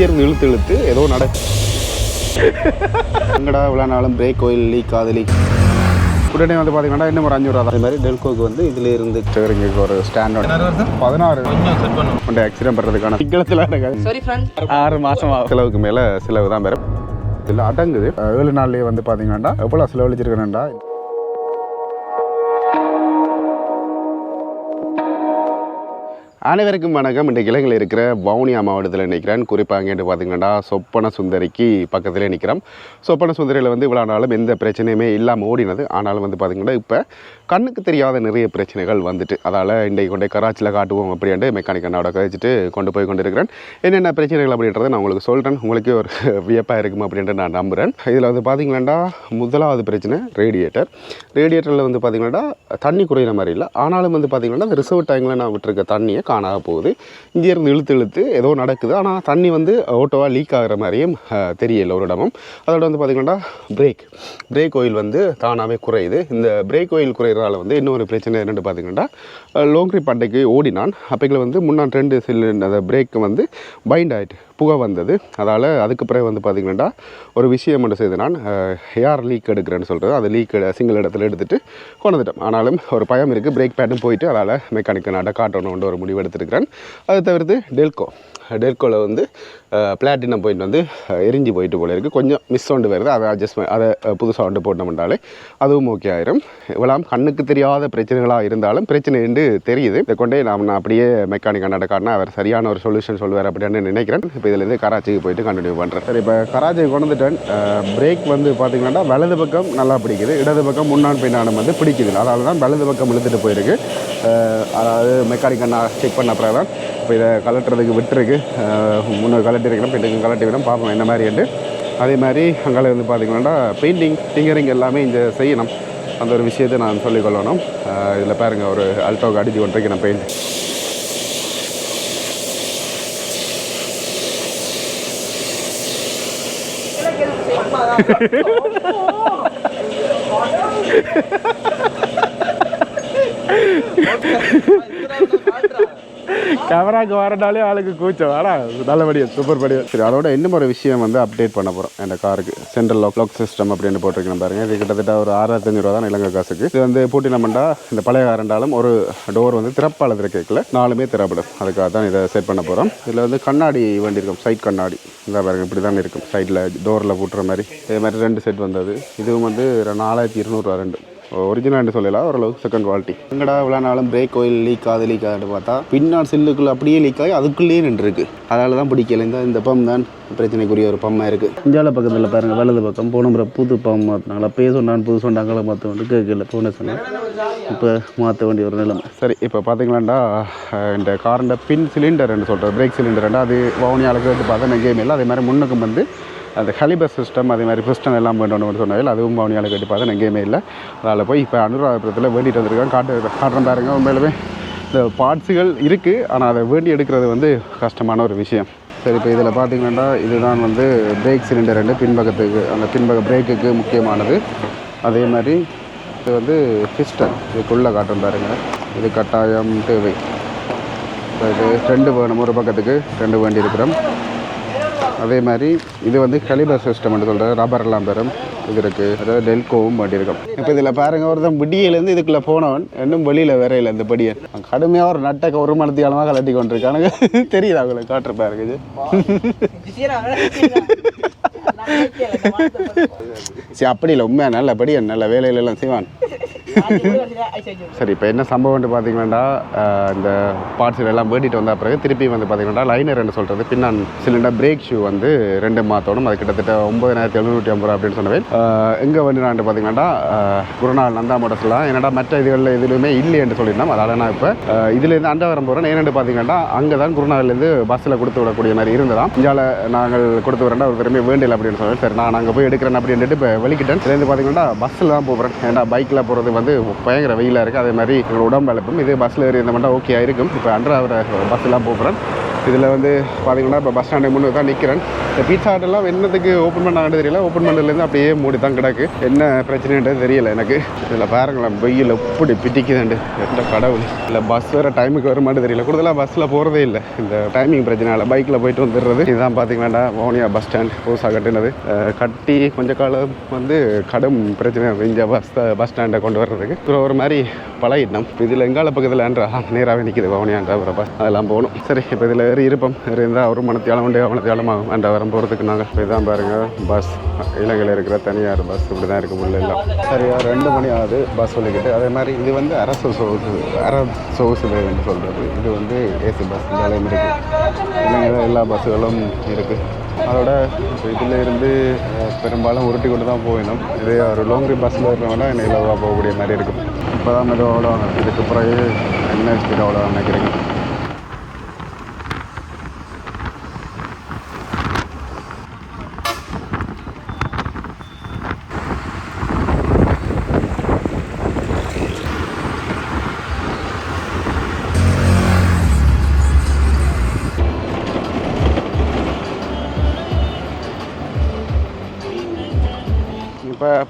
இருந்து இழுத்து இழுத்து ஏதோ நட எங்கடா நாளும் பிரேக் கோயில் லீக் லீக் உடனே வந்து பார்த்தீங்கன்னா இன்னும் ஒரு அஞ்சு அதே மாதிரி டெல்கோக்கு வந்து இதில் இருந்து சரிங்க ஒரு ஸ்டாண்டோட பதினாறு. கொண்ட ஆக்சிடென்ட் பண்ணுறதுக்கான சிக்கலத்தில் ஆறு மாதம் செலவுக்கு மேலே செலவு தான் பெறும் இதில் அடங்குது. ஏழு நாள்லேயே வந்து பார்த்தீங்கன்னா எவ்வளோ செலவழிச்சிருக்கிறேன்டா அனைவருக்கும் வணக்கம். இன்றைக்கு இலங்கையில் இருக்கிற வவுனியா மாவட்டத்தில் நிற்கிறேன் குறிப்பாக அங்கேட்டு பார்த்தீங்கன்னா சொப்பன சுந்தரிக்கு பக்கத்திலே நிற்கிறோம் சொப்பன சுந்தரியில் வந்து இவ்வளோ நாளும் எந்த பிரச்சனையுமே இல்லாமல் ஓடினது. ஆனாலும் வந்து பார்த்தீங்கன்னா இப்போ கண்ணுக்கு தெரியாத நிறைய பிரச்சனைகள் வந்துட்டு அதால் இன்றைக்கு கொண்டே கராச்சியில் காட்டுவோம் அப்படின்ட்டு மெக்கானிக் அண்ணாவோட கழிச்சிட்டு கொண்டு போய் கொண்டு இருக்கிறேன் என்னென்ன பிரச்சனைகள் அப்படின்றத நான் உங்களுக்கு சொல்கிறேன் உங்களுக்கு ஒரு வியப்பாக இருக்கும் அப்படின்ட்டு நான் நம்புகிறேன் இதில் வந்து பார்த்தீங்கன்னா முதலாவது பிரச்சனை ரேடியேட்டர் ரேடியேட்டரில் வந்து பார்த்தீங்கன்னா தண்ணி குறையிற மாதிரி இல்லை. ஆனாலும் வந்து பார்த்திங்கன்னா அந்த ரிசர்வ் டேங்கில் நான் விட்டுருக்க தண்ணியை காணாத போகுது. இங்கேருந்து இழுத்து இழுத்து ஏதோ நடக்குது. ஆனால் தண்ணி வந்து ஓட்டோவாக லீக் ஆகிற மாதிரியும் தெரியல ஒரு இடமும். அதோட வந்து பார்த்தீங்கன்னா பிரேக் பிரேக் ஆயில் வந்து தானாகவே குறையுது. இந்த பிரேக் ஆயில் குறையிறதால வந்து இன்னொரு பிரச்சனை என்னென்னு பார்த்தீங்கன்னா லோங்ரி பண்டைக்கு ஓடினான். அப்போக்கில் வந்து முன்னாடி ரெண்டு சில்லு அந்த பிரேக் வந்து பைண்ட் ஆகிட்டு புகை வந்தது. அதால் அதுக்கு பிறகு வந்து பார்த்திங்கன்னா ஒரு விஷயம் மட்டும் செய்து நான் ஏர் லீக் எடுக்கிறேன்னு சொல்கிறது அது லீக் சிங்கிள் இடத்துல எடுத்துகிட்டு கொண்டு ஆனாலும் ஒரு பயம் இருக்குது பிரேக் பேட்டும் போயிட்டு அதால் மெக்கானிக்கை நட காட்டணுன்ற ஒரு முடிவு எடுத்துருக்கிறேன். அது தவிர்த்து டெல்கோ டெல்கோவில் வந்து பிளாட்டினம் பாயிண்ட் வந்து எரிஞ்சு போயிட்டு போல இருக்குது கொஞ்சம் மிஸ் சவுண்டு வருது. அதை அட்ஜஸ்ட்மெண்ட் அதை புதுசாக வந்து போட்டோம்னாலே அதுவும் ஓகே ஆயிரும். இவ்வளோ கண்ணுக்கு தெரியாத பிரச்சனைகளாக இருந்தாலும் பிரச்சனை என்று தெரியுது. இதை கொண்டே நாம் நான் அப்படியே மெக்கானிக் நடக்காருனா அவர் சரியான ஒரு சொல்யூஷன் சொல்லுவார் அப்படின்னு நினைக்கிறேன். இப்போ இதுலேருந்து கராச்சிக்கு போயிட்டு கண்டினியூ பண்ணுறேன் சரி இப்போ கராச்சிக்கு கொண்டு வந்துட்டேன். பிரேக் வந்து பார்த்தீங்கன்னா வலது பக்கம் நல்லா பிடிக்குது. இடது பக்கம் முன்னாள் பின்னாடம் வந்து பிடிக்குது. அதனால தான் வலது பக்கம் இழுத்துட்டு போயிருக்கு. அதாவது மெக்கானிக் அண்ணா செக் பண்ண அப்புறம் தான் இப்போ இதை கலட்டுறதுக்கு விட்டுருக்கு. முன்னே கலட்டிருக்கிறோம் பின்னுக்கு கலட்டி விடும் பார்ப்போம் என்ன மாதிரி என்று. அதே மாதிரி அங்கே வந்து பார்த்தீங்கன்னா பெயிண்டிங் டிங்கரிங் எல்லாமே இங்கே செய்யணும். அந்த ஒரு விஷயத்தை நான் சொல்லிக்கொள்ளணும் இதில் பாருங்கள் ஒரு அல்டோக்கு அடிச்சு ஒன்றைக்கு நான் பெயிண்ட் கேமராக்கு வரனாலே ஆளுக்கு கூச்சம். ஆனால் நல்லபடியாக சூப்பர் படியாக சரி அதோட இன்னும் ஒரு விஷயம் வந்து அப்டேட் பண்ண போகிறோம் இந்த காருக்கு. சென்ட்ரல் லாக் லாக் சிஸ்டம் அப்படின்னு போட்டிருக்கேன் பாருங்க. இது கிட்டத்தட்ட ஒரு ஆறாயிரத்தஞ்சு ரூபா தான் இலங்கை காசுக்கு. இது வந்து பூட்டினமெண்டா இந்த பழைய காரண்டாலும் ஒரு டோர் வந்து திறப்பாளர் கேட்கல நாலுமே திறப்படும். அதுக்காக தான் இதை செட் பண்ண போகிறோம் இதில் வந்து கண்ணாடி வேண்டியிருக்கும் சைட் கண்ணாடி. இந்த பாருங்க இப்படி தான் இருக்கும் சைடில் டோரில் பூட்டுற மாதிரி. இதே மாதிரி ரெண்டு செட் வந்தது. இதுவும் வந்து நாலாயிரத்தி இருநூறுவா ரெண்டு. ஒரிஜினல்னு சொல்லலாம் ஓரளவுக்கு செகண்ட் குவாலிட்டி எங்கடா இவ்வளோ நாளும் பிரேக் ஆயில் லீக் ஆகுது லீக் ஆகுதுன்னு பார்த்தா பின்னாடி சில்லுக்குள்ளே அப்படியே லீக் ஆகி அதுக்குள்ளேயே நின்றுருக்கு. அதனால தான் பிடிக்கல. இந்த இந்த பம் தான் பிரச்சனைக்குரிய ஒரு பம்மாக இருக்குது இந்தியாவில் பக்கத்தில் பாருங்க வலது பக்கம் போன முறை புது பம் மாற்றினாங்களா அப்பயே சொன்னான் புது சொன்னாங்களா மாற்ற வந்து கேட்கல போன சொன்னேன். இப்போ மாற்ற வேண்டிய ஒரு நிலைமை. சரி இப்போ பார்த்தீங்களாண்டா இந்த காரண்ட பின் சிலிண்டர்னு சொல்கிறது பிரேக் சிலிண்டர்ண்டா அது வவுனியாவில் கேட்டு பார்த்தா எங்கேயுமே இல்லை. அதே மாதிரி முன்னுக்கும் வந்து அந்த ஹலிபஸ் சிஸ்டம் அதே மாதிரி பிஸ்டன் எல்லாம் வேணும்னு சொன்னாங்க அதுவும் பவுனியால் கேட்டு பார்த்தா எங்கேயுமே இல்லை. அதில் போய் இப்போ அனுராதபுரத்தில் வேண்டிட்டு வந்திருக்கேன் காட்டு காட்டுறேன் பாருங்க. உண்மையிலுமே இந்த பார்ட்ஸுகள் இருக்குது ஆனால் அதை வேண்டி எடுக்கிறது வந்து கஷ்டமான ஒரு விஷயம். சரி இப்போ இதில் பார்த்தீங்கன்னா இதுதான் வந்து பிரேக் சிலிண்டர் ரெண்டு பின்பக்கத்துக்கு அந்த பின்பக்க பிரேக்குக்கு முக்கியமானது. அதே மாதிரி இது வந்து பிஸ்டன் இதுக்குள்ளே காட்டும் பாருங்க. இது கட்டாயம் தேவை. இது ரெண்டு வேணும் ஒரு பக்கத்துக்கு ரெண்டு வேண்டி இருக்கிறோம் அதே மாதிரி இது வந்து கலிபர் சிஸ்டம்னு சொல்கிற ரப்பர் எல்லாம் பெறும். இது இருக்குது அதாவது டெல்கோவும் மாட்டியிருக்கோம் இப்போ இதில் பாருங்க ஒருத்தன் பிடியிலேருந்து இதுக்குள்ளே போனவன் இன்னும் வெளியில் வரையில இந்த படியை. கடுமையாக ஒரு நட்டை ஒரு மணத்தி காலமாக கலட்டி கொண்டிருக்கானுங்க. தெரியுதா அவங்களை காட்டுற பாருங்க சரி அப்படி இல்லை. உண்மையாக நல்ல படியன் நல்ல வேலையில எல்லாம் செய்வான். சரி இப்போ என்ன சம்பவம்னு பார்த்தீங்கன்னா இந்த பார்ட்ஸில் எல்லாம் வேண்டிட்டு வந்த பிறகு திருப்பி வந்து பார்த்தீங்கன்னா லைனர் என்ன சொல்கிறது பின்னான் சிலிண்டர் பிரேக் ஷூ வந்து ரெண்டு மாற்றணும் அது கிட்டத்தட்ட ஒம்பதாயிரத்தி எழுநூற்றி ஐம்பது ரூபா அப்படின்னு சொன்னவேன். எங்கே வந்து நான் பார்த்தீங்கன்னா குருநாள் நந்தா மோட்டர்ஸ்லாம் என்னடா மற்ற இதுகளில் எதுலையுமே இல்லைன்னு சொல்லியிருந்தோம் அதனால் நான் இப்போ இதுலேருந்து அண்டவரம் போகிறேன் ஏன்னு பார்த்தீங்கன்னா அங்கே தான் குருநாள்லேருந்து பஸ்ஸில் கொடுத்து விடக்கூடிய மாதிரி இருந்ததாம். இந்தியாவில் நாங்கள் கொடுத்து வரேன்டா ஒரு திரும்பி வேண்டியல அப்படின்னு சொல்லுவேன் சரி நான் அங்கே போய் எடுக்கிறேன் அப்படின்ட்டு இப்போ வெளிக்கிட்டேன். இதுலேருந்து பார்த்தீங்கன்னா பஸ்ஸில் தான் போகிறேன் ஏன்னா பைக்கில் போகிறது வந்து பயங்கர வெயிலாக இருக்குது அதே மாதிரி உடம்பு அழைப்பும் இது பஸ்ஸில் ஏறி இருந்த மட்டும் ஓகே இருக்கும். இப்போ அன்றாவர பஸ்ஸெலாம் போகிறேன் இதில் வந்து பார்த்தீங்கன்னா இப்போ பஸ் ஸ்டாண்டு முன்னு தான் நிற்கிறேன் இந்த பீட்சா ஹட்டெல்லாம் என்னத்துக்கு ஓப்பன் பண்ணாங்கன்னு தெரியல. ஓப்பன் பண்ணதுலேருந்து அப்படியே மூடி தான் கிடக்கு. என்ன பிரச்சனைன்றது தெரியல எனக்கு. இதில் பாருங்களேன் வெயில் எப்படி பிடிக்குதுண்டு. எந்த கடவுள். இல்லை பஸ் வேறு டைமுக்கு வருமானு தெரியல. கூடுதலாக பஸ்ஸில் போகிறதே இல்லை. இந்த டைமிங் பிரச்சனை பைக்கில் போயிட்டு வந்துடுறது. இதுதான் பார்த்தீங்கன்னா வவுனியா பஸ் ஸ்டாண்ட் புதுசாக கட்டினது. கட்டி கொஞ்ச காலம் வந்து கடும் பிரச்சனை இந்த பஸ் பஸ் ஸ்டாண்டை கொண்டு வர்றதுக்கு. அப்புறம் ஒரு மாதிரி பழகிட்டோம் இதில் எங்கால பக்கத்தில் நேராகவே நிற்கிது வவுனியான்ற ஒரு பஸ் அதெல்லாம் போகணும். சரி இப்போ இதில் ஏறி இருப்போம். ஏறி இருந்தால் அவரும் மனத்தியாலம் உண்டு மணத்தியாலம் ஆகும் அந்த வரம் போகிறதுக்கு நாங்கள் இதுதான் பாருங்கள் பஸ் இலங்கையில் இருக்கிற தனியார் பஸ் இப்படி தான் இருக்குது உள்ள எல்லாம் சரியா ரெண்டு மணி ஆகுது பஸ் சொல்லிக்கிட்டு. அதே மாதிரி இது வந்து அரசு சொகுசு அரசு சொகுசு வேணும்னு சொல்கிறது இது வந்து ஏசி பஸ் இந்த இருக்குது இலங்கையில் எல்லா பஸ்ஸுகளும் இருக்குது அதோட இப்போ இதில் இருந்து பெரும்பாலும் உருட்டி கொண்டு தான் போயிடும் இதே ஒரு லாங் பஸ்ஸில் இருக்கிறவங்க என்ன இலவாக போகக்கூடிய மாதிரி இருக்கும். இப்போ தான் மெதுவாக இதுக்கு பிறகு என்ன ஸ்பீடோட நினைக்கிறீங்க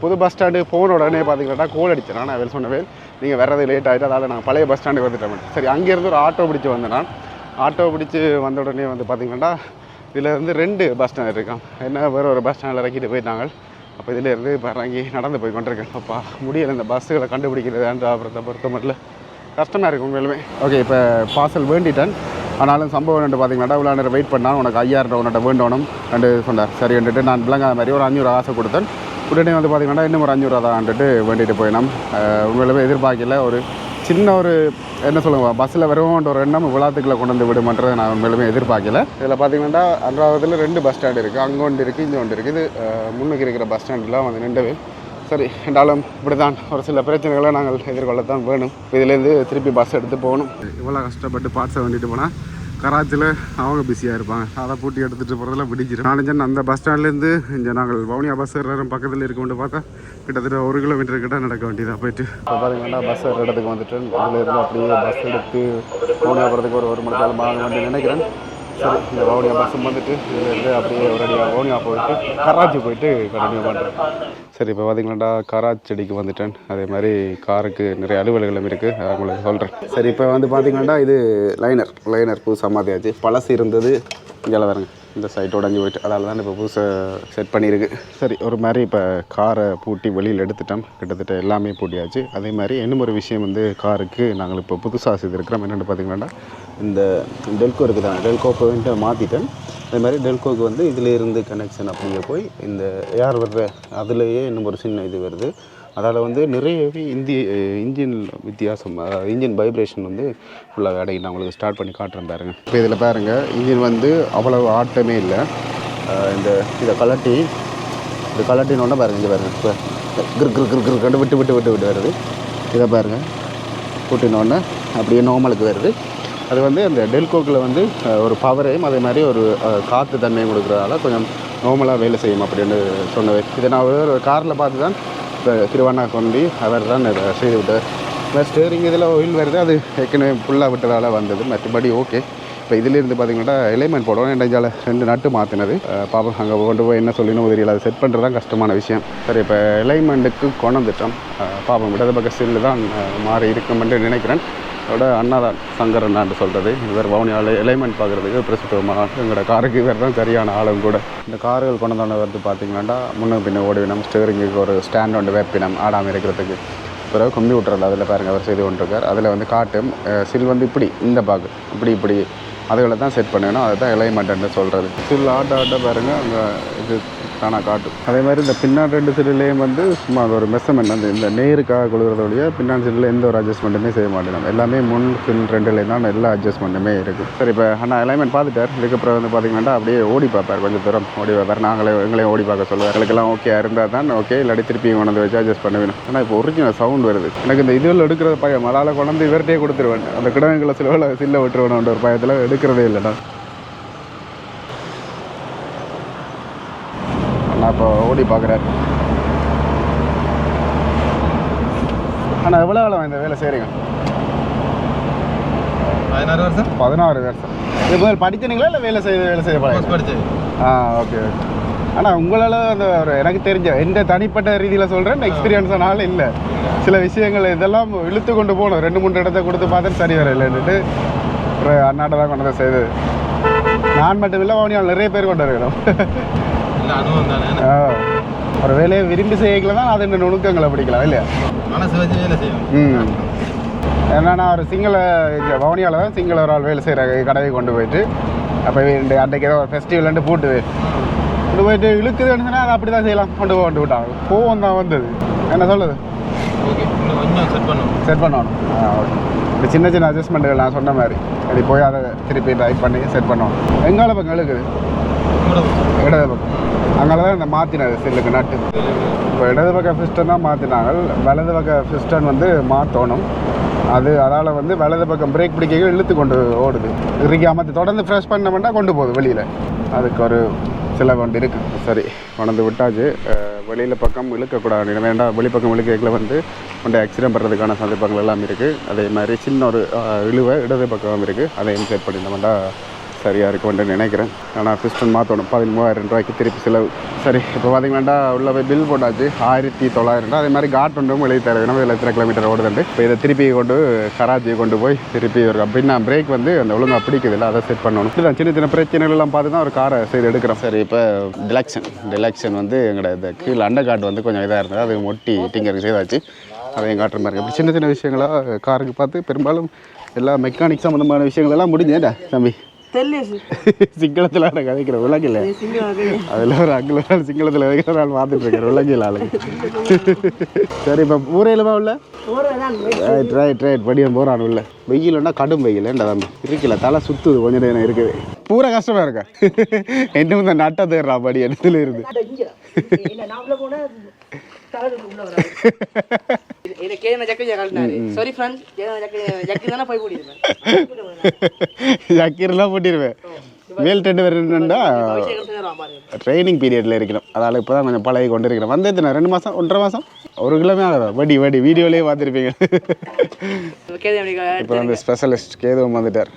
புது பஸ் ஸ்டாண்டு போன உடனே பார்த்தீங்கன்னா கோல் அடிச்சேன். நான் வேல் சொன்னவேல் நீங்கள் வர்றது லேட் ஆகிட்டு அதால் நான் பழைய பஸ் ஸ்டாண்டுக்கு வந்துட்டேன். சரி அங்கேருந்து ஒரு ஆட்டோ பிடிச்சி வந்தேன் நான். ஆட்டோ பிடிச்சி வந்த உடனே வந்து பார்த்தீங்கன்னா இதில் இருந்து ரெண்டு பஸ் ஸ்டாண்ட் இருக்கான் என்ன வேறு ஒரு பஸ் ஸ்டாண்டில் இறக்கிட்டு போயிட்டாங்க. அப்போ இதிலேருந்து இப்போ இறங்கி நடந்து போய் கொண்டிருக்கேன். அப்பா முடியலை இந்த பஸ்ஸுகளை கண்டுபிடிக்கிறது அப்புறத்தை பொறுத்த மட்டும் கஷ்டமாக இருக்கும் உங்களுமே ஓகே இப்போ பார்சல் வேண்டிட்டேன். ஆனாலும் சம்பவம் ரெண்டு பார்த்தீங்கன்னா இவ்வளோ நேரம் வெயிட் பண்ணால் உனக்கு ஐயாயிரம் ரூபா உன்கிட்ட வேண்டணும் ரெண்டு சொன்னார். சரி வந்துட்டு நான் விளங்காத மாதிரி ஒரு அஞ்சூறு ஆசை கொடுத்தேன். உடனே வந்து பார்த்தீங்கன்னா இன்னும் ஒரு அஞ்சூறு தான் வந்துட்டு வேண்டிட்டு போயினோம் உங்களுமே எதிர்பார்க்கல ஒரு சின்ன ஒரு என்ன சொல்லுங்க பஸ்ஸில் வருவோன்ற ஒரு எண்ணம் விழாத்துக்குள்ளே கொண்டு வந்து விடுமன்றதை நான் உண்மையிலுமே எதிர்பார்க்கல. இதில் பார்த்தீங்கன்னா அன்றாவதுல ரெண்டு பஸ் ஸ்டாண்ட் இருக்குது அங்கே ஒன்று இருக்குது இங்கே ஒன்று இருக்குது முன்னுக்கு இருக்கிற பஸ் ஸ்டாண்டெலாம் வந்து நின்றவே சரி என்றாலும் இப்படி தான் ஒரு சில பிரச்சனைகளை நாங்கள் எதிர்கொள்ளத்தான் வேணும். இதுலேருந்து திருப்பி பஸ் எடுத்து போகணும். இவ்வளோ கஷ்டப்பட்டு பார்ட்ஸை வேண்டிட்டு போனால் கராச்சியில் அவங்க பிஸியாக இருப்பாங்க. அதை பூட்டி எடுத்துகிட்டு போகிறதுல விடிஞ்சிடும் நாலஞ்சன் அந்த பஸ் ஸ்டாண்ட்லேருந்து இங்கே நாங்கள் வவுனியா பஸ் ஏறுறோம் பக்கத்தில் இருக்கோம்னு பார்த்தா கிட்டத்தட்ட ஒரு கிலோமீட்டர் கிட்ட நடக்க வேண்டியதாக போயிட்டு. இப்போ பார்த்தீங்கன்னா பஸ் ஏற இடத்துக்கு வந்துட்டு அதில் இருந்து அப்படியே பஸ் எடுத்து வவுனியா போகிறதுக்கு ஒரு ஒரு மணி நேரம் ஆகும் வந்து நினைக்கிறேன். சரி இந்த வவுனியா பஸ்ஸும் வந்துட்டு இதுலேருந்து அப்படியே ஒரு அடியாக வவுனியா போயிட்டு கராச்சி போயிட்டு கண்டினியூ பண்ணுறேன் சரி இப்போ பார்த்தீங்களாண்டா கராச்சடிக்கு வந்துட்டேன். அதே மாதிரி காருக்கு நிறைய அலுவலகம் இருக்குது உங்களுக்கு சொல்கிறேன் சரி இப்போ வந்து பார்த்தீங்கன்னா இது லைனர் லைனர் புதுசாக மாற்றியாச்சு பழசு இருந்தது. இங்கே வரேங்க இந்த சைட் உடஞ்சி போயிட்டு அதால் தான் இப்போ புதுசாக செட் பண்ணியிருக்கு. சரி ஒரு மாதிரி இப்போ காரை பூட்டி வெளியில் எடுத்துட்டோம். கிட்டத்தட்ட எல்லாமே பூட்டியாச்சு. அதே மாதிரி இன்னும் ஒரு விஷயம் வந்து காருக்கு நாங்கள் இப்போ புதுசாக செய்திருக்கிறோம். என்னென்னு பார்த்தீங்கன்னா இந்த டெல்கோ இருக்குது? தான் டெல்கோ போயிட்டு மாற்றிட்டேன் அதே மாதிரி டெல்கோக்கு வந்து இதிலேருந்து கனெக்ஷன் அப்படிங்க போய் இந்த ஏர் வர்ற அதுலேயே இன்னும் ஒரு சின்ன இது வருது. அதால் வந்து நிறையவே இந்தி இன்ஜின் வித்தியாசம் அதாவது இன்ஜின் வைப்ரேஷன் வந்து ஃபுல்லாக அடங்கி நான் உங்களுக்கு ஸ்டார்ட் பண்ணி காட்டுறேன் பாருங்க. இப்போ இதில் பாருங்கள் இன்ஜின் வந்து அவ்வளவு ஆட்டமே இல்லை. இந்த இதை கலட்டி இந்த கலட்டினோடனே பாருங்கள் இங்கே பாருங்கள் இப்போ கிரு கிரு கிரு கிரு கண்டு விட்டு விட்டு விட்டு விட்டு வருது. இதை பாருங்கள் கூட்டினோடனே அப்படியே நார்மலுக்கு வருது. அது வந்து அந்த டெல்கோக்கில் வந்து ஒரு பவரையும் அதே மாதிரி ஒரு காற்று தன்மையும் கொடுக்குறதால கொஞ்சம் நார்மலாக வேலை செய்யும் அப்படின்னு சொன்னது. இதை நான் ஒரு காரில் பார்த்து தான் இப்போ திருவண்ணா அவர் தான் இதை செய்து விட்டார் ஸ்டேரிங் இதில் ஆயில் வருது அது ஏற்கனவே ஃபுல்லாக விட்டதால் வந்தது. மற்றபடி ஓகே இப்போ இதிலிருந்து பார்த்தீங்கன்னா எலைமெண்ட் போடணும். என்ஜால ரெண்டு நட்டு மாற்றினது பாப்பா அங்கே கொண்டு போய் என்ன சொல்லணும் தெரியல. அதை செட் பண்ணுறது தான் கஷ்டமான விஷயம். சரி இப்போ எலைமெண்ட்டுக்கு கொண்டுட்டோம் பாப்போம் இடது பக்க சில்லு தான் மாறி மாறி இருக்குமென்று நினைக்கிறேன். அதோட அண்ணாதான் சங்கர் அண்ணான்னு சொல்கிறது இவர் வவுனியாவில் எலைமெண்ட் பார்க்குறதுக்கு பிரசித்தமாக எங்களோட காருக்கு இவர் தான் சரியான ஆளும் கூட. இந்த கார்கள் கொண்டு வந்து வந்து பார்த்திங்கன்னா முன்ன பின்ன ஓடிவினம் ஸ்டேரிங்குக்கு ஒரு ஸ்டாண்ட் ஒன்று வேப்பினம் ஆடாமல் இருக்கிறதுக்கு. பிறகு கம்ப்யூட்டரில் அதில் பாருங்கள் அவர் செய்து கொண்டிருக்கார். அதில் வந்து காட்டும் சில் வந்து இப்படி இந்த பாக்கு இப்படி இப்படி. அதுகளை தான் செட் பண்ணணும். அதை தான் எலைமெண்ட்னு சொல்கிறது சில் ஆட்ட ஆட்ட பாருங்கள் அங்கே இது தானாக காட்டும். அதே மாதிரி இந்த பின்னாடி ரெண்டு சைடுலேயும் வந்து சும்மா அது ஒரு மெஷர்மெண்ட். அந்த இந்த நேருக்காக கொடுக்குறதோடைய பின்னாடி சைடில் எந்த ஒரு அட்ஜஸ்ட்மெண்ட்டுமே செய்ய மாட்டேன் எல்லாமே முன் பின் ரெண்டுலேயும் தான் எல்லா அட்ஜஸ்ட்மெண்ட்டுமே இருக்குது சரி இப்போ அண்ணா எலைமெண்ட் பார்த்துட்டார். இதுக்கப்புறம் வந்து பார்த்தீங்கன்னா அப்படியே ஓடி பார்ப்பார் கொஞ்சம் தூரம். ஓடி பார்ப்பார். நாங்களே எங்களையும் ஓடி பார்க்க சொல்லுவார். எங்களுக்கெல்லாம் ஓகே இருந்தால் தான் ஓகே இல்லாட்டி திருப்பி கொண்டு வச்சு அட்ஜஸ்ட் பண்ண வேணும். ஆனால் இப்போ ஒரிஜினல் சவுண்ட் வருது. எனக்கு இந்த இதுவில் எடுக்கிற பயம். அதால் கொண்டு வந்து இவர்கிட்டே கொடுத்துருவேன். அந்த கிடங்குகளை சிலவில் சில்ல விட்டுருவேன் ஒரு பயத்தில் எடுக்கிறதே இல்லைண்ணா நான் இப்போ ஓடி பார்க்குறேன் ஆனால் எவ்வளோ வேலை இந்த வேலை செய்கிறீங்க பதினாறு வருஷம். பதினாறு வருஷம். இது முதல் படித்தீங்களா இல்லை வேலை செய்து வேலை செய்ய படிச்சது. ஆ ஓகே ஆனால் உங்களால் அந்த ஒரு எனக்கு தெரிஞ்ச எந்த தனிப்பட்ட ரீதியில் சொல்கிறேன் எக்ஸ்பீரியன்ஸானால இல்லை. சில விஷயங்கள் இதெல்லாம் இழுத்து கொண்டு போகணும். ரெண்டு மூணு இடத்த கொடுத்து பார்த்துட்டு சரி வர இல்லைன்னுட்டு ஒரு அண்ணாட்ட தான் கொண்டு வந்து செய்தது. நான் மட்டும் இல்லை அவனியால் நிறைய பேர் கொண்டு இருக்கிறோம் இல்லை அனுபவம் தானே ஆ. ஒரு வேலையை விரும்பி செய்யக்கல தான் அது இந்த நுணுக்கங்களை பிடிக்கலாம் இல்லையா? மனசு வச்சு வேலை செய்யும் நான் ஒரு சிங்கள வவுனியாவில் தான் சிங்கள ஒரு ஆள் வேலை செய்கிற கடையை கொண்டு போயிட்டு அப்போ இந்த அன்றைக்கு ஏதோ ஒரு ஃபெஸ்டிவல்ன்ட்டு போட்டு கொண்டு போயிட்டு இழுக்குதுன்னு சொன்னால் அதை அப்படி தான் செய்யலாம். கொண்டு போய் கொண்டு விட்டாங்க கோவம் தான் வந்தது. என்ன சொல்லுது ஓகே இன்னும் கொஞ்சம் செட் பண்ணுவோம் செட் பண்ணணும். ஆ ஓகே. இந்த சின்ன சின்ன அட்ஜஸ்ட்மெண்ட்டுகள் நான் சொன்ன மாதிரி. இப்படி போய் அதை திருப்பி டைப் பண்ணி செட் பண்ணணும். எங்கால பக்கம். இழுக்குது இடது பக்கம். அங்கே தான் இந்த மாற்றினார் செல்லுக்கு நட்டு. இப்போ இடது பக்கம் ஃபிஸ்டன் தான் மாற்றினாங்க வலது பக்கம் ஃபிஸ்டன் வந்து மாற்றணும் அது அதால் வந்து வலது பக்கம் பிரேக் பிடிக்க இழுத்து கொண்டு ஓடுது. இறுக்கி தொடர்ந்து ஃப்ரெஷ் பண்ணோம்னா கொண்டு போகுது வெளியில். அதுக்கு ஒரு சில வண்டி இருக்குது சரி கொண்டு விட்டாச்சு. வெளியில் பக்கம் இழுக்கக்கூடாது வேண்டாம். வெளிப்பக்கம் இழுக்கையில் வந்து கொண்டு ஆக்சிடென்ட் பண்ணுறதுக்கான சந்தர்ப்பங்கள் எல்லாம் இருக்குது அதே மாதிரி சின்ன ஒரு இழுவை இடது பக்கம் இருக்குது அதையும் செட் பண்ணிட்டோம்னா சரியாக இருக்கும்னு நினைக்கிறேன். ஆனால் பிஸ்டன் மாற்றணும் பதிமூவாயிரம் ரூபாய்க்கு திருப்பி செலவு. சரி இப்போ பார்த்தீங்கன்னா உள்ள போய் பில் போட்டாச்சு. ஆயிரத்தி தொள்ளாயிரம் ரூபா அதே மாதிரி காட் ஒன்றும் எழுதி தர வேணும் இதில் எத்தனை கிலோமீட்டர் ஓடுதுண்டு இப்போ இதை திருப்பி கொண்டு கராச்சியை கொண்டு போய் திருப்பி ஒரு அப்படின்னா பிரேக் வந்து அந்த ஒழுங்காக பிடிக்குது இல்லை அதை செட் பண்ணணும். இல்லை சின்ன சின்ன பிரச்சனைகள் எல்லாம் பார்த்து தான் ஒரு காரை செய்து எடுக்கிறோம். சரி இப்போ டிலக்ஷன் டிலக்ஷன் வந்து எங்களோட இந்த கீழே அண்டர் கார்டு வந்து கொஞ்சம் இதாக இருந்தது. அது மொட்டி டிங்கருக்கு செய்தாச்சு. அதையும் காட்டுற மாதிரி அப்படி சின்ன சின்ன விஷயங்களாக காருக்கு பார்த்து பெரும்பாலும் எல்லா மெக்கானிக் சம்மந்தமான விஷயங்கள் எல்லாம் முடிஞ்சேடா தம்பி? சிங்களத்தில் நான் கதைக்கிற உலகில். அதில் ஒரு அங்கில நாள் சிங்களத்தில் கதைக்கிற நாள் பார்த்துட்டு இருக்கேன் உலகில் ஆளுங்க சரி இப்போ ஊரையிலமா உள்ள? ரைட் ரைட் ரைட் படியம் போகிறான் உள்ள. வெயில்னா கடும் வெயில் ஏன்டா தம்பி? இருக்கல தலை சுத்துது கொஞ்ச நேரம் இருக்குது பூரா கஷ்டமா இருக்கா? என்ன இந்த நட்டை தேடுறா படி இடத்துல இருந்து? சாரி ஃப்ரெண்ட் ஜக்கு தானே போய் கூட்டியிருப்பேன். ஜக்கீரெல்லாம் போட்டிருவேன் மேல் டெண்டு வரணுண்டா ட்ரைனிங் பீரியடில் இருக்கணும் அதால் இப்போ தான் கொஞ்சம் பழகி கொண்டு இருக்கிறேன் வந்து எத்தனை ரெண்டு மாதம் ஒன்றரை மாதம் ஒரு கிலோமே ஆகுதா? வடி வடி வீடியோலேயே பார்த்துருப்பீங்க. இப்போ வந்து ஸ்பெஷலிஸ்ட் கேதுவம் வந்துட்டார்.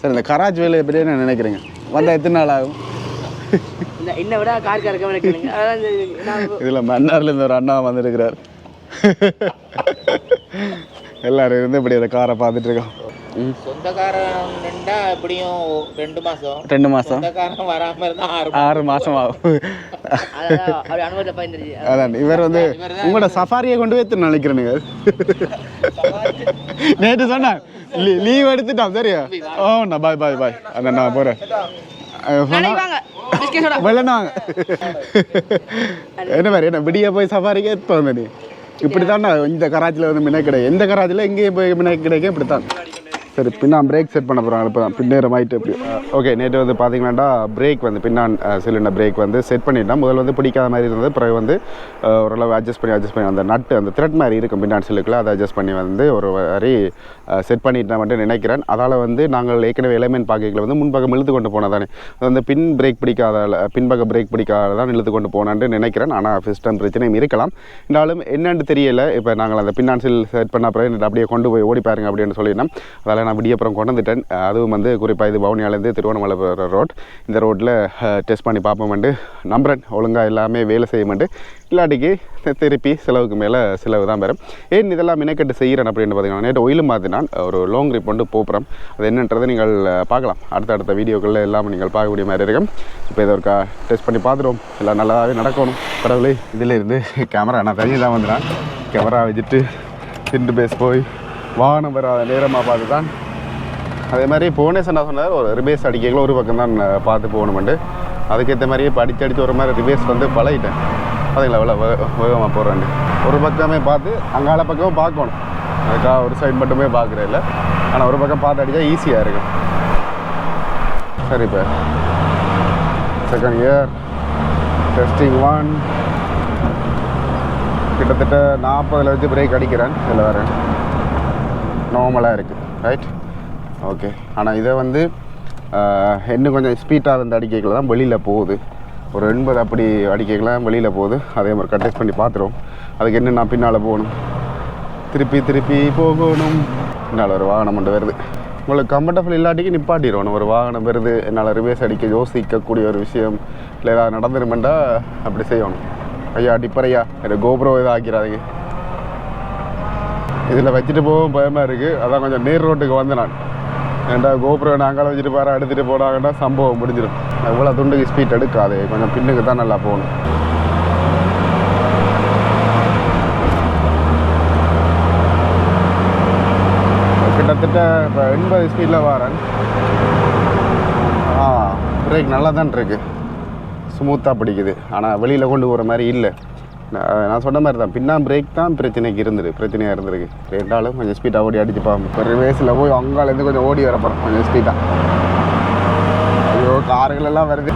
சரி இந்த கராச் வேலையை பற்றி என்ன நினைக்கிறீங்க? வந்தால் எத்தனை நாள் ஆகும்? என்னை விட கார் கறக்க நான் இதில் மன்னார்லேருந்து ஒரு அண்ணா வந்துருக்கிறார். எல்லாரும் இருந்து இப்படி அந்த காரை பார்த்துட்டு இருக்கோம். சொந்தக்காரன் ரெண்டா எப்படியும் ரெண்டு மாசம். ரெண்டு மாதம் சொந்தக்காரன் வராம இருந்தா ஆறு ஆறு ஆகும். அதான் அதான் இவர் வந்து உங்களோட சஃபாரியை கொண்டு போய் எத்தனை நினைக்கிறேனுங்க நேற்று சொன்னேன் லீவ் எடுத்துட்டான் சரியா? ஓ நான் பாய் பாய் பாய் அந்த நான் வெள்ளனா என்ன மாதிரி என்ன விடிய போய் சஃபாரிக்கே இப்போ வந்த நீ இந்த கராச்சியில் வந்து மின்ன கிடையாது எந்த கராச்சியில் எங்கேயும் போய் மின்ன கிடைக்கும் இப்படி தான் சரி பின்னா பிரேக் செட் பண்ண போகிறாங்க இப்போ தான். பின்னேறம் ஆகிட்டு ஓகே நேற்று வந்து பார்த்தீங்கன்னா பிரேக் வந்து பின்னான் சிலிண்டர் பிரேக் வந்து செட் பண்ணிட்டேன். முதல்ல வந்து பிடிக்காத மாதிரி இருந்தது. பிறகு வந்து ஓரளவு அட்ஜஸ்ட் பண்ணி அட்ஜஸ்ட் பண்ணி அந்த நட்டு அந்த த்ரெட் மாதிரி இருக்கும் பின்னான் சிலுக்குள்ள அதை அட்ஜஸ்ட் பண்ணி வந்து ஒரு வரி செட் பண்ணிட்டேன் மட்டும் நினைக்கிறேன். அதால் வந்து நாங்கள் ஏற்கனவே எலமெண்ட் பாக்கைகளை வந்து முன்பக்கம் இழுத்து கொண்டு போனதானே. அது வந்து பின் பிரேக் பிடிக்காத பின்பக்க பிரேக் பிடிக்காத தான் இழுத்து கொண்டு போனான்னு நினைக்கிறேன். ஆனால் சிஸ்டம் பிரச்சனையும் இருக்கலாம். இருந்தாலும் என்னென்னு தெரியல. இப்போ நாங்கள் அந்த பின்னான்சில் செட் பண்ண அப்புறம் அப்படியே கொண்டு போய் ஓடி பாருங்க அப்படின்னு சொல்லியிருந்தேன் அதால் நான் விடியப்புறம் கொண்டு வந்துட்டேன் அதுவும் வந்து குறிப்பாக இது வவுனியாலேருந்து திருவண்ணாமலை போகிற ரோட் இந்த ரோட்டில் டெஸ்ட் பண்ணி பார்ப்போம்ட்டு நம்புறேன். ஒழுங்காக எல்லாமே வேலை செய்யுமெண்டு இல்லாட்டிக்கு திருப்பி செலவுக்கு மேலே செலவு தான் வரும் ஏன் இதெல்லாம் மினக்கெட்டு செய்கிறேன் அப்படின்னு பார்த்தீங்கன்னா நேற்று ஒயிலும் நான் ஒரு லாங் ரிப் கொண்டு போகிறோம் அது என்னன்றதை நீங்கள் பார்க்கலாம். அடுத்தடுத்த வீடியோக்களில் எல்லாம் நீங்கள் பார்க்கக்கூடிய மாதிரி இருக்கும். இப்போ இதை ஒரு டெஸ்ட் பண்ணி பார்த்துருவோம் எல்லாம் நல்லாவே நடக்கணும். கடவுளே இதில் இருந்து கேமரா நான் தனியாக தான் வந்துடுறேன். கேமரா வச்சுட்டு திண்டு பேஸ் போய் வாகனம் வராத நேரமாக பார்த்து தான் அதே மாதிரி போனேஸ் என்ன சொன்னார்? ஒரு ரிபேஸ் அடிக்கல ஒரு பக்கம் தான் நான் பார்த்து போகணுமெண்டு. அதுக்கேற்ற மாதிரியே இப்போ அடித்து ஒரு மாதிரி ரிவேஸ் வந்து பழகிட்டேன். அதுங்களா அவ்வளோ வேகமாக போகிறேன் ஒரு பக்கமே பார்த்து அங்கால பக்கமும் பார்க்கணும். அதுக்காக ஒரு சைடு மட்டுமே பார்க்குறேன் இல்லை. ஆனால் ஒரு பக்கம் பார்த்து அடித்தா ஈஸியாக இருக்கும். சரி இப்போ. செகண்ட் இயர் டெஸ்டிங் ஒன் கிட்டத்தட்ட நாற்பதில் வச்சு பிரேக் அடிக்கிறேன். இதில் வரேன். நார்மலாக இருக்குது ரைட் ஓகே ஆனால் இதை வந்து இன்னும் கொஞ்சம் ஸ்பீட்டாக இருந்த அடிக்கைகளை தான் வெளியில் போகுது. ஒரு எண்பது அப்படி அடிக்கைகளாம் வெளியில் போகுது. அதே மாதிரி கண்டெஸ்ட் பண்ணி பார்த்துருவோம். அதுக்கு என்ன நான் பின்னால் போகணும்? திருப்பி திருப்பி போகணும். என்னால் ஒரு வாகனம் ஒன்று வருது. உங்களுக்கு கம்ஃபர்டபுள் இல்லாட்டிக்கு நிப்பாட்டிடணும் ஒரு வாகனம் வருது என்னால் ரிவேஸ் அடிக்க யோசிக்கக்கூடிய ஒரு விஷயம் இல்லை ஏதாவது நடந்துருமெண்டா அப்படி செய்யணும். ஐயா டிப்பரையா எனக்கு கோபுரம் இதாக ஆக்கிறாதீங்க இதில் வச்சுட்டு போகவும் பயமாக இருக்குது அதான் கொஞ்சம் நேர் ரோட்டுக்கு வந்து நான். ஏன்டா கோபுரம் நாங்களும் வச்சுட்டு பாரு எடுத்துகிட்டு போனாங்கன்னா சம்பவம் முடிஞ்சிடும். இவ்வளோ துண்டுக்கு ஸ்பீட் எடுக்காது. கொஞ்சம் பின்னுக்கு தான் நல்லா போகணும். கிட்டத்தட்ட இப்போ எண்பது ஸ்பீடில் வரேன். ஆ பிரேக் நல்லா தான் இருக்குது ஸ்மூத்தாக பிடிக்குது. ஆனால் வெளியில் கொண்டு போகிற மாதிரி இல்லை. நான் சொன்ன மாதிரி தான். பின்னா பிரேக் தான் பிரச்சனைக்கு இருந்தது. பிரச்சனையாக இருந்திருக்கு. ரெண்டாலும் கொஞ்சம் ஸ்பீடாக ஓடி அடிச்சுப்பாங்க பார்ப்போம் இப்போ ரிவேஸில் போய் அங்காலேருந்து கொஞ்சம் ஓடி வர போகிறோம் கொஞ்சம் ஸ்பீடாக ஐயோ காருகள் எல்லாம் வருது.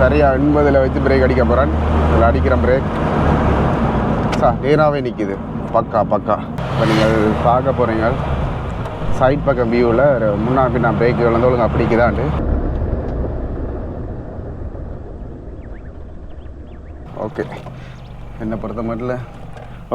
சரியாக எண்பதில் வச்சு பிரேக் அடிக்க போகிறேன் அதில் அடிக்கிறேன் பிரேக் சா நேராகவே நிற்கிது பக்கா பக்கா. இப்போ நீங்கள் பார்க்க போகிறீங்க சைட் பக்கம் வியூவில் முன்னா பின்னா பிரேக் விழுந்து ஒழுங்கு அப்படிக்குதாண்டு ஓகே என்னை பொறுத்த மட்டும்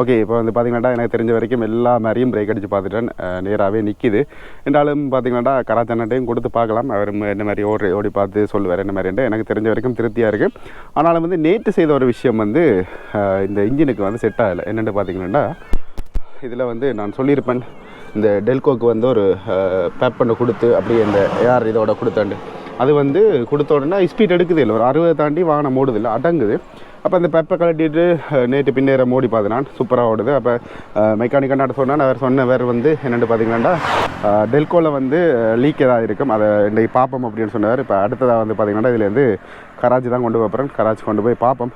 ஓகே இப்போ வந்து பார்த்தீங்கன்னா எனக்கு தெரிஞ்ச வரைக்கும் எல்லா மாதிரியும் பிரேக் அடித்து பார்த்துட்டேன். நேராகவே நிற்கிது என்றாலும் பார்த்தீங்கன்னா கராச்சண்டையும் கொடுத்து பார்க்கலாம். அவர் என்ன மாதிரி ஓடி ஓடி பார்த்து சொல்லுவார் என்ன மாதிரின்ட்டு எனக்கு தெரிஞ்ச வரைக்கும் திருப்தியாக இருக்குது ஆனாலும் வந்து நேற்று செய்த ஒரு விஷயம் வந்து இந்த இன்ஜினுக்கு வந்து செட் ஆகலை. என்னென்னு பார்த்தீங்கன்னா இதில் வந்து நான் சொல்லியிருப்பேன். இந்த டெல்கோக்கு வந்து ஒரு பேப் பண்ண கொடுத்து அப்படியே இந்த ஏஆர் இதோட கொடுத்தாண்டு. அது வந்து கொடுத்த உடனே ஸ்பீட் எடுக்குது இல்லை. ஒரு அறுபது தாண்டி வாகனம் ஓடுது இல்லை அடங்குது. அப்போ அந்த பெப்பை கழட்டிட்டு நேற்று பின்னேற மோடி பார்த்து நான் சூப்பராக ஓடுது. அப்போ மெக்கானிக் அண்ணாட்ட சொன்னால் அவர் சொன்ன வேறு வந்து என்னென்னு பார்த்தீங்கன்னா டெல்கோவில் வந்து லீக் ஏதாவது இருக்கும். அதை இன்றைக்கு பார்ப்போம் அப்படின்னு சொன்னார். இப்போ அடுத்ததாக வந்து பார்த்தீங்கன்னா இதுலேருந்து கராச்சி தான் கொண்டு போகிறேன் கராச்சி கொண்டு போய் பார்ப்போம்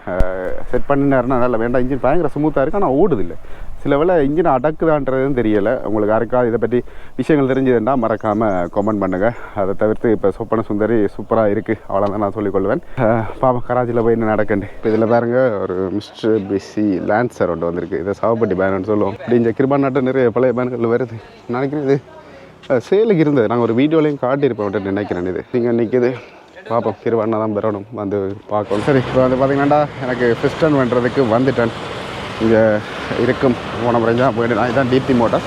செட் பண்ணினாருன்னா நல்லா வேண்டாம். இன்ஜின் பயங்கர ஸ்மூத்தாக இருக்குது ஆனால் ஓடுது இல்லை. சில வேளை இன்ஜின் அடக்குதான்றதும் தெரியலை. உங்களுக்கு யாருக்காவது இதை பற்றி விஷயங்கள் தெரிஞ்சதுன்னா மறக்காமல் கமெண்ட் பண்ணுங்கள் அதை தவிர்த்து இப்போ சொப்பன சுந்தரி சூப்பராக இருக்குது அவ்வளோதான் நான் சொல்லிக்கொள்வேன். அஹ் கராச்சியில் போய் என்ன நடக்குன்னு. இப்போ இதில் பாருங்க ஒரு மிஸ்டர் பிசி லான்சர் ஒன்று வந்திருக்கு. இதை சாவப்பட்டி பேனு சொல்லுவோம். இப்படி இந்த கிருபா நாட்டு நிறைய பழைய பேன்கள் வருது. நினைக்கிறேன் இது சேலுக்கு இருந்தது. நாங்கள் ஒரு வீடியோலையும் காட்டியிருப்போம் நினைக்கிறேன் இது. நீங்கள் நிற்கிது பார்ப்போம் கிருபாண்ணா தான் பெறணும் வந்து பார்க்கணும். சரி இப்போ வந்து பார்த்தீங்கன்னா எனக்கு ஃபிஸ்டன் பண்ணுறதுக்கு வந்துட்டேன். இங்கே இருக்கும். போன முறை தான் போயிட்டு நான் இதான் டிபி மோட்டார்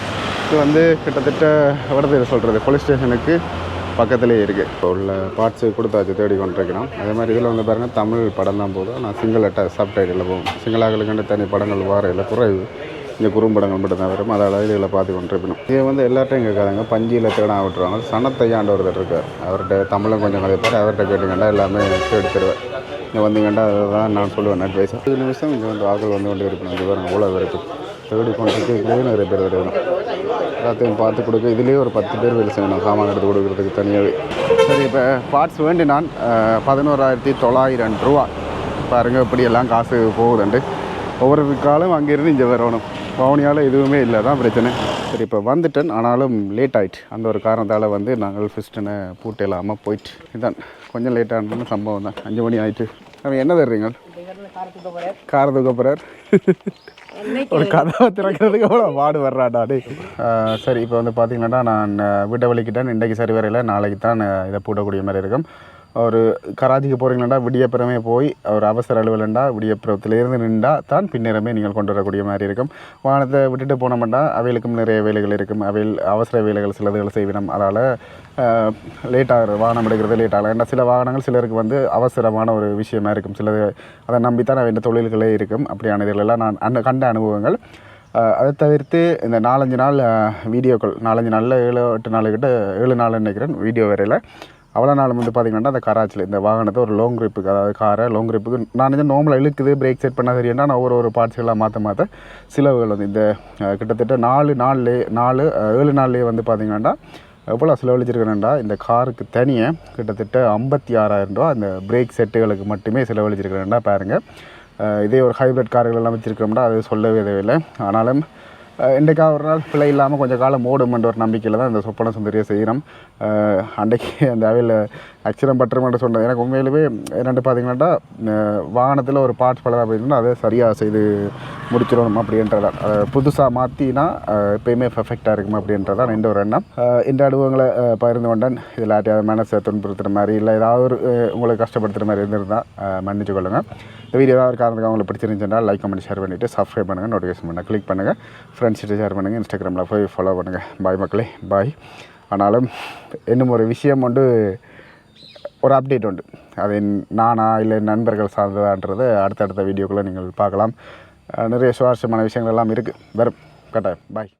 இது வந்து கிட்டத்தட்ட வருது சொல்கிறது போலீஸ் ஸ்டேஷனுக்கு பக்கத்துலேயே இருக்குது இப்போ உள்ள பார்ட்ஸு கொடுத்தாச்சு தேடி கொண்டிருக்கிறோம். அதே மாதிரி இதில் வந்து பாருங்கள் தமிழ் படம் தான் போதும். நான் சிங்கிள் அட்டை சப்டைட்டில் போகும் சிங்களாக்களுக்கு தனி படங்கள் வார இல்லை குறைவு இங்கே குறும்படங்கள் மட்டும்தான் வரும். அதால் இதில் பார்த்து கொண்டிருக்கணும். இது வந்து எல்லார்ட்டையும் கேட்காதுங்க. பஞ்சியில் தேடா விட்டுருவாங்க சனத்தையாண்டு ஒருத்தர் இருக்கார். அவர்கிட்ட தமிழும் கொஞ்சம் கதைப்பார். அவர்கிட்ட கேட்டுக்கண்டா எல்லாமே தேடி இங்கே வந்தீங்கன்னா அதுதான் நான் சொல்லுவேன் அட்வைஸாக இது நிமிஷம் இங்கே வந்து ஆக்கள் வந்து கொண்டு இருக்கணும். இது பாருங்க அவ்வளோ இருக்குது தேடி கொண்டு இதுலேயே நிறைய பேர் வருவாங்க. எல்லாத்தையும் பார்த்து கொடுக்க இதுலேயே ஒரு பத்து பேர் வேலை செய்யணும். சாமான் எடுத்து கொடுக்குறதுக்கு தனியாகவே சரி இப்போ பார்ட்ஸ் வேண்டி நான் பதினோராயிரத்தி தொள்ளாயிரம் ரூபா பாருங்கள் இப்படியெல்லாம் காசு போகுதுண்டு. ஒவ்வொரு காலம் அங்கேருந்து இங்கே வரணும். பவுனியால் எதுவுமே இல்லை தான் பிரச்சனை. சரி இப்போ வந்துட்டேன் ஆனாலும் லேட் ஆயிட்டு. அந்த ஒரு காரணத்தால் வந்து நாங்கள் ஃபிஸ்டனை பூட்டு இல்லாமல் போயிட்டு. இதான் கொஞ்சம் லேட் ஆனதுன்னு சம்பவம் தான். அஞ்சு மணி ஆயிட்டு. அவன் என்ன தர்றீங்க கார் தூக்க போகிறார் ஒரு கதவை திறக்கிறதுக்கு எவ்வளோ பாடு வர்றாடா டே சரி இப்போ வந்து பார்த்தீங்கன்னா நான் வீட்டை வலிக்கிட்டேன். இன்றைக்கு சரி வரையில் நாளைக்கு தான் இதை பூட்டக்கூடிய மாதிரி இருக்கும். ஒரு கராச்சிக்கு போகிறீங்களா விடியப்புறமே போய் ஒரு அவசர அலுவலண்டா விடியப்புறத்துலேருந்து நின்றா தான் பின்னிறமே நீங்கள் கொண்டு வரக்கூடிய மாதிரி இருக்கும். வாகனத்தை விட்டுட்டு போனோம்னா அவைகளுக்கும் நிறைய வேலைகள் இருக்கும். அவையில் அவசர வேலைகள் சிலதுகள் செய்வினம் அதால் லேட்டாக வாகனம் எடுக்கிறது லேட் ஆகலாம் ஏன்னா சில வாகனங்கள் சிலருக்கு வந்து அவசரமான ஒரு விஷயமா இருக்கும். சிலது அதை நம்பித்தான் அவை தொழில்களே இருக்கும். அப்படியான இதிலெல்லாம் நான் அந்த கண்ட அனுபவங்கள். அதை தவிர்த்து இந்த நாலஞ்சு நாள் வீடியோக்கள் நாலஞ்சு நாளில் ஏழு எட்டு நாள் கிட்ட ஏழு நாள் நினைக்கிறேன் வீடியோ வரையில். அவ்வளோ நாள் வந்து பார்த்திங்கன்னா அந்த கராச்சியில் இந்த வாகனத்தை ஒரு லாங் ட்ரிப்புக்கு அதாவது காரை லாங் ட்ரிப்புக்கு நான் வந்து நார்மலாக இழுக்குது பிரேக் செட் பண்ண சரியா நான் ஒரு ஒரு பார்ட்ஸ்களாக மாற்ற மாற்ற சிலவுகள் வந்து இந்த கிட்டத்தட்ட நாலு நாள்லேயே நாலு ஏழு நாள்லேயே வந்து பார்த்திங்கன்னா எவ்வளோ செலவழிச்சிருக்கிறேன்டா இந்த காருக்கு தனியாக கிட்டத்தட்ட ஐம்பத்தி ஆறாயிரம் ரூபா அந்த பிரேக் செட்டுகளுக்கு மட்டுமே செலவழிச்சிருக்கிறேன்டா பாருங்கள் இதே ஒரு ஹைப்ரிட் கார்கள் எல்லாம் வச்சுருக்கோம்னா அது சொல்லவே தேவையில்லை. ஆனாலும் அஹ் ஒரு நாள் பிழை இல்லாமல் கொஞ்சம் காலம் ஓடுமென்ற ஒரு நம்பிக்கையில் தான் இந்த சொப்பன சுந்தரியை செய்கிறோம். அன்றைக்கு அந்த அவையில் அக்சிடம் பட்டுருமென்று சொன்னது எனக்கு உண்மையிலுமே என்னென்னு பார்த்தீங்கன்னாட்டா வாகனத்தில் ஒரு பார்ட்ஸ் பழுதாக அப்படின்னா அதை சரியாக செய்து முடிச்சிடணும் அப்படின்றதான் புதுசாக மாற்றினா எப்பயுமே பர்ஃபெக்டாக இருக்கும் அப்படின்றதான் இந்த ஒரு எண்ணம். இந்த அனுபவங்களை பகிர்ந்து கொண்டேன். இதில் யாரையாவது மனசை துன்புறுத்துகிற மாதிரி இல்லை ஏதாவது ஒரு உங்களுக்கு கஷ்டப்படுத்துகிற மாதிரி இருந்திருந்தால் மன்னிச்சு கொள்ளுங்கள் இந்த வீடியோ ஏதாவது காரணத்துக்கு உங்களுக்கு பிடிச்சிருந்துச்சுன்னா லைக் கமெண்ட் ஷேர் பண்ணிவிட்டு சப்ஸ்கிரைப் பண்ணுங்கள் நோட்டிஃபிகேஷன் பண்ணுங்கள் கிளிக் பண்ணுங்கள் ஃப்ரெண்ட்ஸ்கிட்ட ஷேர் பண்ணுங்கள் இன்ஸ்டாகிராமில் போய் ஃபாலோ பண்ணுங்கள் பாய் மக்களே பாய் ஆனாலும் இன்னும் ஒரு விஷயம் வந்து ஒரு அப்டேட் உண்டு. அது நானா இல்லை நண்பர்கள் சார்ந்ததான்றது அடுத்தடுத்த வீடியோக்குள்ளே நீங்கள் பார்க்கலாம். நிறைய சுவாரஸ்யமான விஷயங்கள் எல்லாம் இருக்குது வரும். கட்டாயம். பாய்